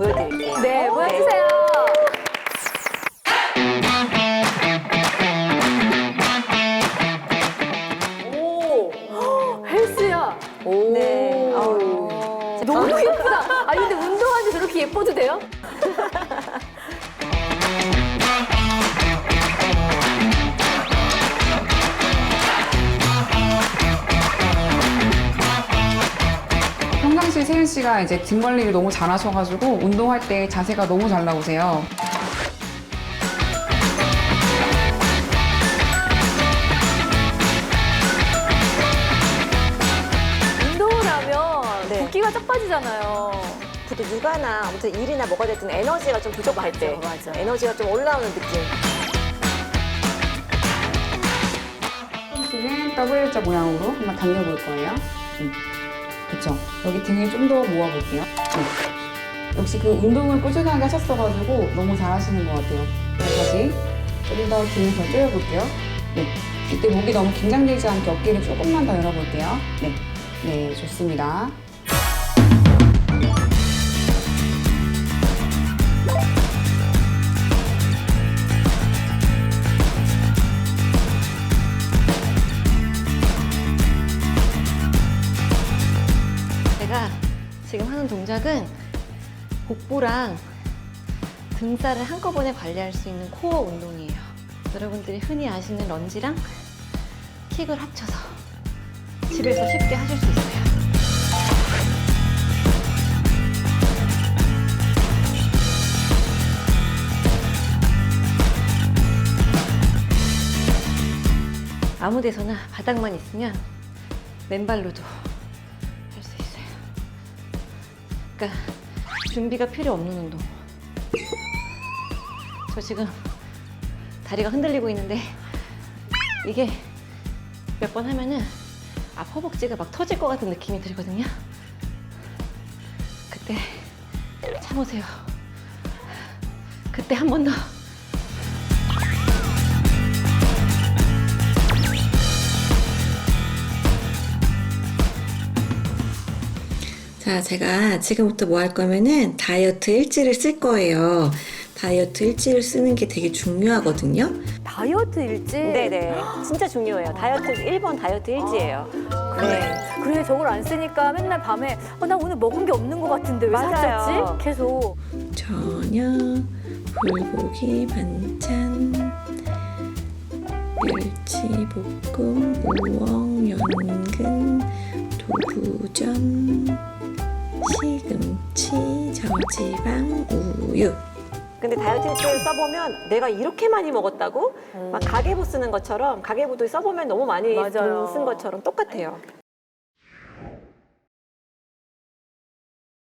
보여드릴게요. 네, 보여주세요. 오, 헬스야. 오. 네. 어. 너무 예쁘다. 아니, 근데 운동하는데 저렇게 예뻐도 돼요? 세윤 씨가 이제 등 관리를 너무 잘하셔가지고 운동할 때 자세가 너무 잘 나오세요. 운동을 하면 네. 붓기가 쫙 빠지잖아요. 보통 육아나 아무튼 일이나 뭐가 됐든 에너지가 좀 부족할 때 맞아, 맞아. 에너지가 좀 올라오는 느낌. 더블 일자 모양으로 한번 당겨볼 거예요. 음. 그쵸. 여기 등을 좀 더 모아볼게요. 네. 역시 그 운동을 꾸준하게 하셨어가지고 너무 잘하시는 것 같아요. 네, 다시 좀 더 등을 더 조여볼게요. 네. 이때 목이 너무 긴장되지 않게 어깨를 조금만 더 열어볼게요. 네. 네, 좋습니다. 지금 하는 동작은 복부랑 등살을 한꺼번에 관리할 수 있는 코어 운동이에요. 여러분들이 흔히 아시는 런지랑 킥을 합쳐서 집에서 쉽게 하실 수 있어요. 아무 데서나 바닥만 있으면 맨발로도 그러니까 준비가 필요 없는 운동. 저 지금 다리가 흔들리고 있는데 이게 몇 번 하면은 아 허벅지가 막 터질 것 같은 느낌이 들거든요. 그때 참으세요. 그때 한 번 더. 자, 제가 지금부터 뭐 할 거면은 다이어트 일지를 쓸 거예요. 다이어트 일지를 쓰는 게 되게 중요하거든요. 다이어트 일지? 네네. 진짜 중요해요. 다이어트 1번 다이어트 일지예요. 네. 그래, 저걸 안 쓰니까 맨날 밤에 어, 나 오늘 먹은 게 없는 것 같은데 왜 맞아요. 살쪘지? 계속. 저녁, 불고기 반찬, 멸치 볶음, 우엉, 연근, 두부전, 시금치, 저지방, 우유. 근데 다이어트 일지를 써보면 내가 이렇게 많이 먹었다고 막 가계부 쓰는 것처럼 가계부도 써보면 너무 많이 맞아요. 쓴 것처럼 똑같아요.